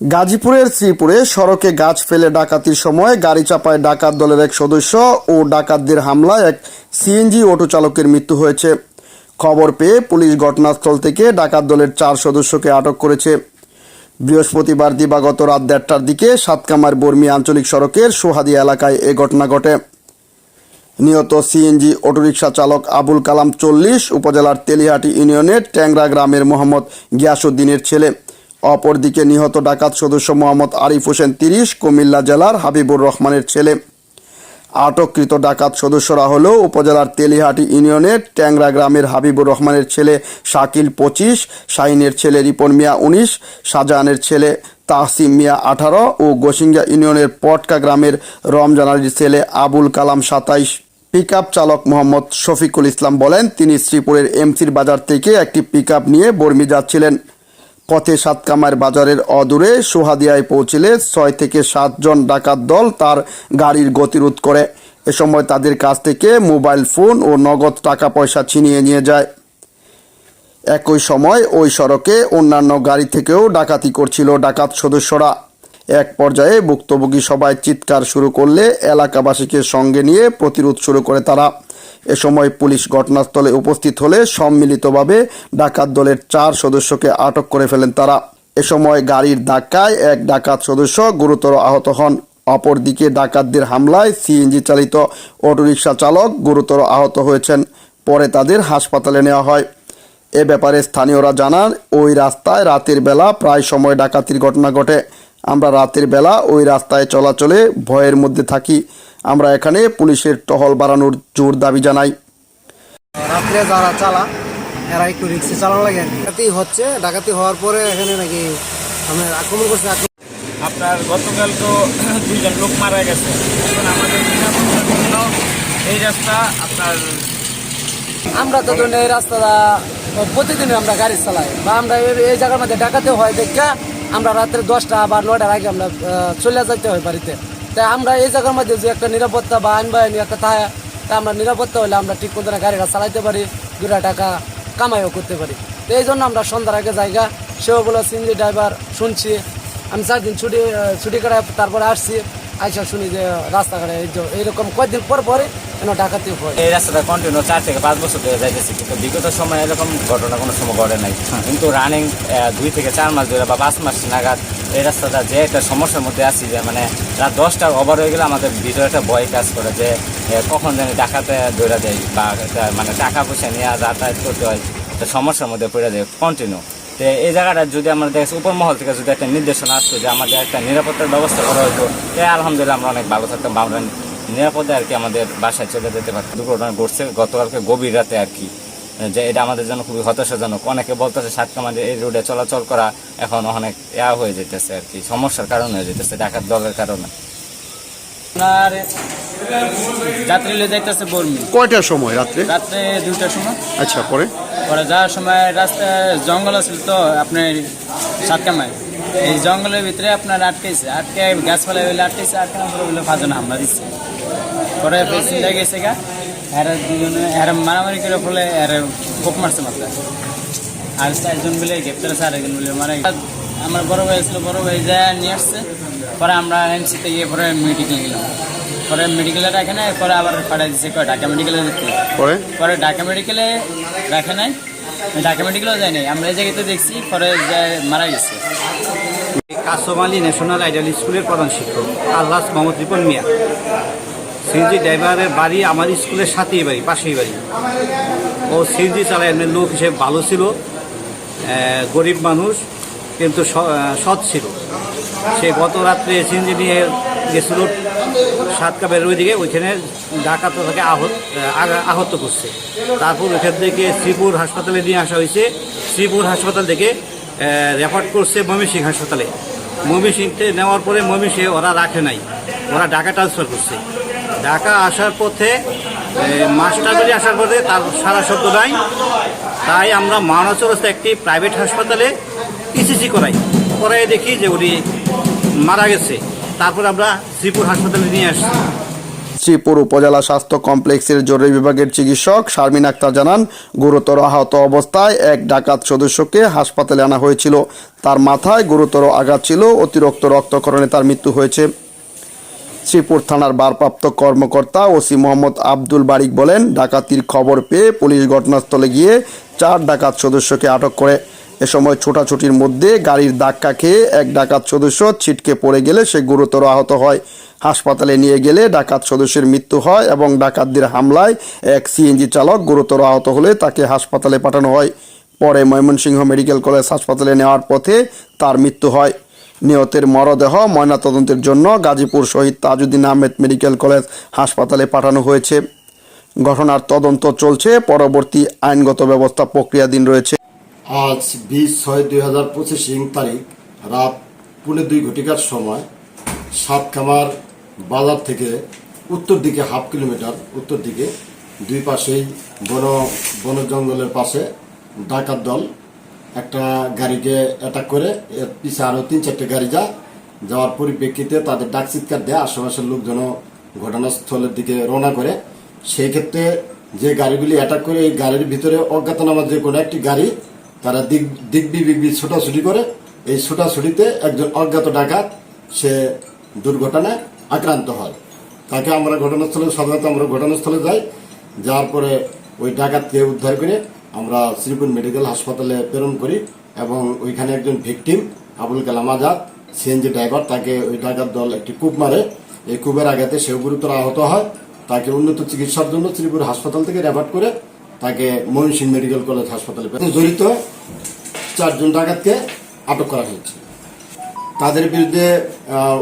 গাজীপুরের শ্রীপুরে সড়কে গাছ ফেলে ডাকাতির সময় গাড়ি চাপায় ডাকাত দলের এক সদস্য ও ডাকাতদের হামলায় এক সিএনজি অটো চালকের মৃত্যু হয়েছে। খবর পেয়ে পুলিশ ঘটনাস্থল থেকে ডাকাত দলের চার সদস্যকে আটক করেছে। বৃহস্পতিবার দিবাগত রাত দেড়টার দিকে সাতকামার বর্মী আঞ্চলিক সড়কের সোহাদি এলাকায় এ ঘটনা ঘটে। নিহত সিএনজি অটোরিকশা চালক আবুল কালাম চল্লিশ, উপজেলার তেলিহাটি ইউনিয়নের ট্যাংরা গ্রামের মোহাম্মদ গিয়াসুদ্দিনের ছেলে। অপরদিকে নিহত ডাকাত সদস্য মোহাম্মদ আরিফ হোসেন তিরিশ, কুমিল্লা জেলার হাবিবুর রহমানের ছেলে। আটককৃত ডাকাত সদস্যরা হল উপজেলার তেলিহাটি ইউনিয়নের ট্যাংরা গ্রামের হাবিবুর রহমানের ছেলে শাকিল পঁচিশ, শাহিনের ছেলে রিপন মিয়া উনিশ, শাহজাহানের ছেলে তাহসিম মিয়া আঠারো ও গোসিঙ্গা ইউনিয়নের পটকা গ্রামের রমজান আলীর ছেলে আবুল কালাম সাতাইশ। পিকআপ চালক মোহাম্মদ শফিকুল ইসলাম বলেন, তিনি শ্রীপুরের এমসির বাজার থেকে একটি পিকআপ নিয়ে বর্মি যাচ্ছিলেন। পথে সাতকামার বাজারের অদূরে সোহাদিয়ায় পৌঁছলে ছয় থেকে সাতজন ডাকাত দল তার গাড়ির গতিরোধ করে। এ সময় তাদের কাছ থেকে মোবাইল ফোন ও নগদ টাকা পয়সা ছিনিয়ে নিয়ে যায়। একই সময় ওই সড়কে অন্যান্য গাড়ি থেকেও ডাকাতি করছিল ডাকাত সদস্যরা। এক পর্যায়ে ভুক্তভোগী সবাই চিৎকার শুরু করলে এলাকাবাসীকে সঙ্গে নিয়ে প্রতিরোধ শুরু করে তারা। এ সময় পুলিশ ঘটনাস্থলে উপস্থিত হলে সম্মিলিতভাবে ডাকাত দলের চার সদস্যকে আটক করে ফেলেন তারা। এ সময় গাড়ির ধাক্কায় এক ডাকাত সদস্য গুরুতর আহত হন। অপরদিকে ডাকাতদের হামলায় সিএনজি চালিত অটোরিকশা চালক গুরুতর আহত হয়েছেন, পরে তাদের হাসপাতালে নেওয়া হয়। এ ব্যাপারে স্থানীয়রা জানান, ওই রাস্তায় রাতের বেলা প্রায় সময় ডাকাতির ঘটনা ঘটে। আমরা রাতের বেলা ওই রাস্তায় চলাচলে ভয়ের মধ্যে থাকি। আমরা এখানে পুলিশের টহল বাড়ানোর জোর দাবি জানাই। রাত্রে যারা চালা এরা একটু রিক্সে চালানো লাগে ডাকাতি হচ্ছে ডাকাতি হওয়ার পরে এখানে নাকি আমরা আক্রমণ করছে। আপনার গতকাল তো দুইজন লোক মারা গেছে। এখন আমাদের নিরাপত্তার জন্য এই রাস্তা আপনার আমরা তো ধরুন এই রাস্তাটা প্রতিদিন আমরা গাড়ি চালাই বা আমরা এই- এই জায়গার মধ্যে ডাকাতে হয় দেখা আমরা রাত্রে দশটা বা নয়টার আগে আমরা চলে যাইতে হয় বাড়িতে। তাই আমরা এই জায়গার মধ্যে যে একটা নিরাপত্তা বা আইন বাহিনী একটা থাকে তা আমরা নিরাপত্তা হলে আমরা ঠিক মতো গাড়িটা চালাইতে পারি দুটা টাকা কামাইও করতে পারি। তো এই জন্য আমরা সন্ধ্যার আগে জায়গা, সেও বলো সিএনজি ড্রাইভার শুনছি। আমি চার দিন ছুটি ছুটি করে তারপরে আসছি। আইসা শুনি যে রাস্তাঘাটে এইরকম কয়েকদিন পর পরে এনে ডাকাতি হয়। এই রাস্তাটা কন্টিনিউ চার থেকে পাঁচ বছর ধরে যাইতেছে কিন্তু বিগত সময় এরকম ঘটনা কোনো সময় ঘটে নাই। কিন্তু রানিং দুই থেকে চার মাস ধরে বা পাঁচ মাস নাগাদ এই রাস্তাটা যে একটা সমস্যার মধ্যে আছি যে মানে রাত দশটার ওভার হয়ে গেলে আমাদের ভিতরে একটা ভয় কাজ করে যে কখন জানি ডাকাতে ধরে দেয় বা মানে টাকা পয়সা নিয়ে যাতায়াত করতে হয় একটা সমস্যার মধ্যে পড়ে যায় কন্টিনিউ তো এই জায়গাটা যদি আমরা দেখছি উপর মহল থেকে যদি একটা নির্দেশনা আসতো যে আমাদের একটা নিরাপত্তার ব্যবস্থা করা হতো তাই আলহামদুলিল্লাহ আমরা অনেক ভালো থাকতাম আমরা নিরাপদে আর কি আমাদের বাসায় চলে যেতে পারতাম। দুর্ঘটনা ঘটছে গতকালকে গভীর রাতে আর কি। যে এটা আমাদের জন্য খুবই হতাশাজনক। অনেকে বলতেছে সাতকামাজে এই রোডে চলাচল করা এখন অনেক ইয়া হয়ে যেতেছে আর কি সমস্যার কারণে হয়ে যেতেছে ডাকাত দলের কারণে। আপনার যাত্রী লিয়ে যাইতেছে বর্মি। কয়টার সময়? রাত্রে? রাত্রে দুইটার সময়। আচ্ছা পরে? পরে যাওয়ার সময় রাস্তায় জঙ্গল আছিল তো আপনার সাতকামায় এই জঙ্গলের ভিতরে আপনার আটকেছে। আটকে গাছপালা হইলে আটকেছে আটকানোর পরে বলে ফাজনা হামলা দিচ্ছে পরে বেশি পেছনে গেছে গা, এরা দুজনে, এরা মারামারি করে ফলে, এরা কোপ মারছে মাত্রা আর চারজন বলে গ্রেপ্তার আছে আরেকজন বলে মারা। আমার বড় ভাই ছিল বড় ভাই যা নিয়ে আসছে পরে আমরা এমসিতে গিয়ে পরে মেডিকেল গেলাম। পরে মেডিকেলে রাখে নাই পরে আবার পাঠাই দিচ্ছে কয় ঢাকা মেডিকেলে দিতে পরে? পরে ঢাকা মেডিকেলে রাখে নাই ঢাকা মেডিকেলেও যায় নাই। আমরা এই জায়গাতে দেখছি পরে যে মারা গেছে। কাসম আলী ন্যাশনাল আইডিয়াল স্কুলের প্রধান শিক্ষক আল্লাহ মোহাম্মদ রিপন মিয়া। সিএনজি ড্রাইভারের বাড়ি আমার স্কুলের সাথেই বাড়ি পাশেই বাড়ি। ও সিএনজি চালায় এমনি লোক হিসেবে ভালো ছিল। গরিব মানুষ কিন্তু সৎ ছিল। সে গত রাত্রে সিএনজি নিয়ে গেছিল সাত কাপের ওইদিকে, ওইখানে ডাকাত তাকে আহত আহত করছে। তারপর ওইখান থেকে শ্রীপুর হাসপাতালে নিয়ে আসা হয়েছে। শ্রীপুর হাসপাতাল থেকে রেফার করছে ময়মনসিং হাসপাতালে। ময়মনসিংতে নেওয়ার পরে ময়মনসিংহে ওরা রাখে নাই। ওরা ঢাকা ট্রান্সফার করছে। ঢাকা আসার পথে মাস্টারবাড়ি আসার পথে তার সারা শব্দ নাই। তাই আমরা মহানচরস্থ একটি প্রাইভেট হাসপাতালে ইসিসি করাই। করাই দেখি যে উনি মারা গেছে। তারপর আমরা শ্রীপুর হাসপাতালে নিয়ে আসছি। শ্রীপুর উপজেলা স্বাস্থ্য কমপ্লেক্সের জরুরি বিভাগের চিকিৎসক শারমিন আক্তার জানান, গুরুতর আহত অবস্থায় এক ডাকাত সদস্যকে হাসপাতালে আনা হয়েছিল। তার মাথায় গুরুতর আঘাত ছিল, অতিরিক্ত রক্তক্ষরণে তার মৃত্যু হয়েছে। শ্রীপুর থানার ভারপ্রাপ্ত কর্মকর্তা ওসি মোহাম্মদ আব্দুল বারিক বলেন, ডাকাতির খবর পেয়ে পুলিশ ঘটনাস্থলে গিয়ে চার ডাকাত সদস্যকে আটক করে। এ সময় ছোটাছুটির মধ্যে গাড়ির ধাক্কা খেয়ে এক ডাকাত সদস্য ছিটকে পড়ে গেলে সে গুরুতর আহত হয়। হাসপাতালে নিয়ে গেলে ডাকাত সদস্যের মৃত্যু হয় এবং ডাকাতদের হামলায় এক সিএনজি চালক গুরুতর আহত হলে তাকে হাসপাতালে পাঠানো হয়। পরে ময়মনসিংহ মেডিকেল কলেজ হাসপাতালে নেওয়ার পথে তার মৃত্যু হয়। নিহতের মরদেহ ময়নাতদন্তের জন্য গাজীপুর শহীদ তাজউদ্দিন আহমেদ মেডিকেল কলেজ হাসপাতালে পাঠানো হয়েছে। ঘটনার তদন্ত চলছে, পরবর্তী আইনগত ব্যবস্থা প্রক্রিয়াধীন রয়েছে। আজ বিশ ছয় দুই হাজার পঁচিশ ইং তারিখ, রাত পুনে দুই ঘটিকার সময় সাতখামার বাজার থেকে উত্তর দিকে হাফ কিলোমিটার, উত্তর দিকে দুই পাশেই বন বন জঙ্গলের পাশে ডাকাত দল একটা গাড়িকে অ্যাটাক করে, এর পিছে আরও তিন চারটে গাড়ি যা যাওয়ার পরিপ্রেক্ষিতে তাদের ডাক চিৎকার দেয়, আশেপাশের লোকজন ঘটনাস্থলের দিকে রওনা করে। সেই ক্ষেত্রে যে গাড়িগুলি অ্যাটাক করে, এই গাড়ির ভিতরে অজ্ঞাতনামা যে কোনো একটি গাড়ি তারা দিক দিকবি বিগবি ছোটাছুটি করে এই ছোটাছুটিতে একজন অজ্ঞাত ডাকাত, সে দুর্ঘটনায় আক্রান্ত হয়। তাকে আমরা ঘটনাস্থলে, সাধারণত আমরা ঘটনাস্থলে যাই, যাওয়ার পরে ওই ডাকাতকে উদ্ধার করে আমরা শ্রীপুর মেডিকেল হাসপাতালে প্রেরণ করি এবং ওইখানে একজন victim, Abul Kalam Azad, CNG driver, তাকে ওই ডাকাত দল একটি কূপ মারে। এই কূপের আঘাতে সেও গুরুতর আহত হয়। তাকে উন্নত চিকিৎসার জন্য শ্রীপুর হাসপাতাল থেকে রেফার করে তাকে ময়মনসিংহ মেডিকেল কলেজ হাসপাতালে জড়িত চারজন ডাকাতকে আটক করা হয়েছে। তাদের বিরুদ্ধে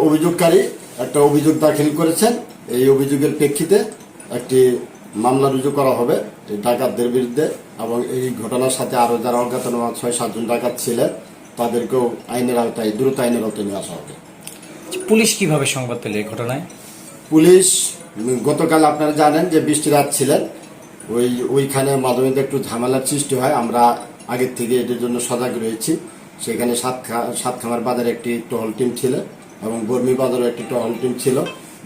অভিযোগকারী একটা অভিযোগ দাখিল করেছেন। এই অভিযোগের প্রেক্ষিতে একটি মামলা রুজু করা হবে এই ডাকাতদের বিরুদ্ধে এবং এই ঘটনার সাথে আরও যারা অজ্ঞাতনামা ছয় সাতজন ডাকাত ছিলেন তাদেরকেও আইনের আওতায় দ্রুত আইনের আওতায় নিয়ে আসা হবে। পুলিশ কীভাবে সংবাদ পেলে এই ঘটনায়? পুলিশ গতকাল আপনারা জানেন যে বৃষ্টি রাত ছিলেন। ওই, ওইখানে মাঝে মধ্যে একটু ঝামেলার সৃষ্টি হয়। আমরা আগের থেকে এটির জন্য সজাগ রয়েছি। সেখানে সাতখা, সাতখামার বাজারে একটি টহল টিম ছিল এবং বর্মি বাজারে একটি টহল টিম ছিল।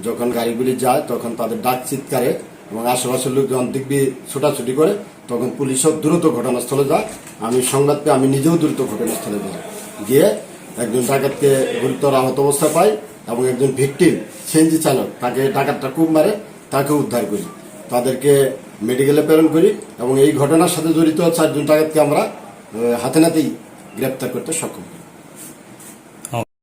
যখন গাড়িগুলি যায়, তখন তাদের ডাক চিৎকারে এবং আশেপাশের লোক যখন দিকবি ছোটাছুটি করে, তখন পুলিশও দ্রুত ঘটনাস্থলে যায়। আমি সংবাদ পেয়ে আমি নিজেও দ্রুত ঘটনাস্থলে যাই। গিয়ে একজন ডাকাতকে গুরুতর আহত অবস্থা পাই এবং একজন ভিকটিম, সিএনজি চালক, তাকে ডাকাতটা খুব মারে তাকে উদ্ধার করি। তাদেরকে মেডিকেলে প্রেরণ করি এবং এই ঘটনার সাথে জড়িত চারজন টাকাতকে আমরা হাতে নাতেই গ্রেপ্তার করতে সক্ষম।